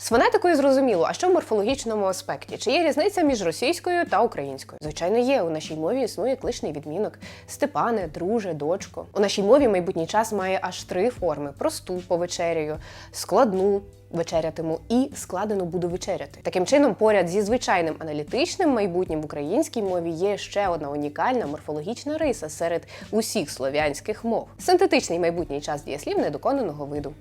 З фонетикою зрозуміло, а що в морфологічному аспекті? Чи є різниця між російською та українською? Звичайно, є. У нашій мові існує кличний відмінок Степане, друже, дочко. У нашій мові майбутній час має аж три форми: просту повечеряю, складну. Вечерятиму і складено буду вечеряти. Таким чином, поряд зі звичайним аналітичним майбутнім в українській мові є ще одна унікальна морфологічна риса серед усіх слов'янських мов. Синтетичний майбутній час дієслів недоконаного виду.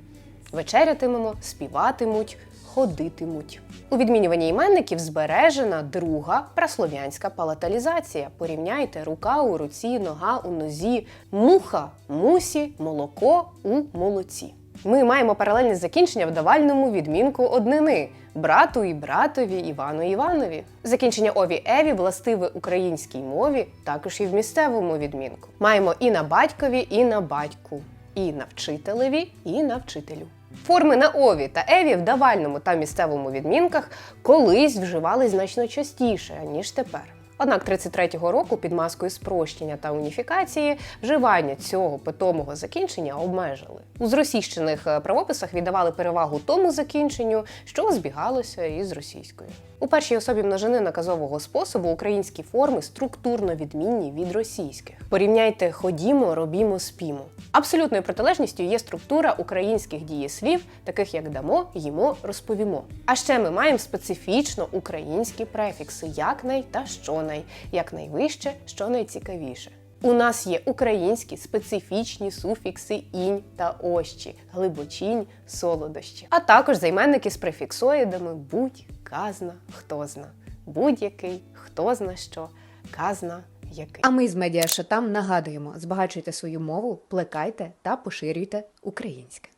Вечерятимемо, співатимуть, ходитимуть. У відмінюванні іменників збережена друга праслов'янська палаталізація. Порівняйте рука у руці, нога у нозі, муха, мусі, молоко у молоці. Ми маємо паралельне закінчення в давальному відмінку однини брату і братові, Івану Іванові. Закінчення ові еві властиве українській мові, також і в місцевому відмінку. Маємо і на батькові, і на батьку, і на вчителеві, і на вчителю. Форми на ові та еві в давальному та місцевому відмінках колись вживались значно частіше, ніж тепер. Однак 33-го року під маскою спрощення та уніфікації вживання цього питомого закінчення обмежили. У зросійщених е, правописах віддавали перевагу тому закінченню, що збігалося із російською. У першій особі множини наказового способу українські форми структурно відмінні від російських. Порівняйте ходімо, робімо, спімо. Абсолютною протилежністю є структура українських дієслів, таких як дамо, їмо, розповімо. А ще ми маємо специфічно українські префікси якнай та щонай, як найвище, що найцікавіше. У нас є українські специфічні суфікси інь та ощі, глибочінь, солодощі, а також займенники з префіксоїдами будь, казна, хто зна, будь-який, хто зна що, казна, який. А ми з медіашотам нагадуємо: збагачуйте свою мову, плекайте та поширюйте українське.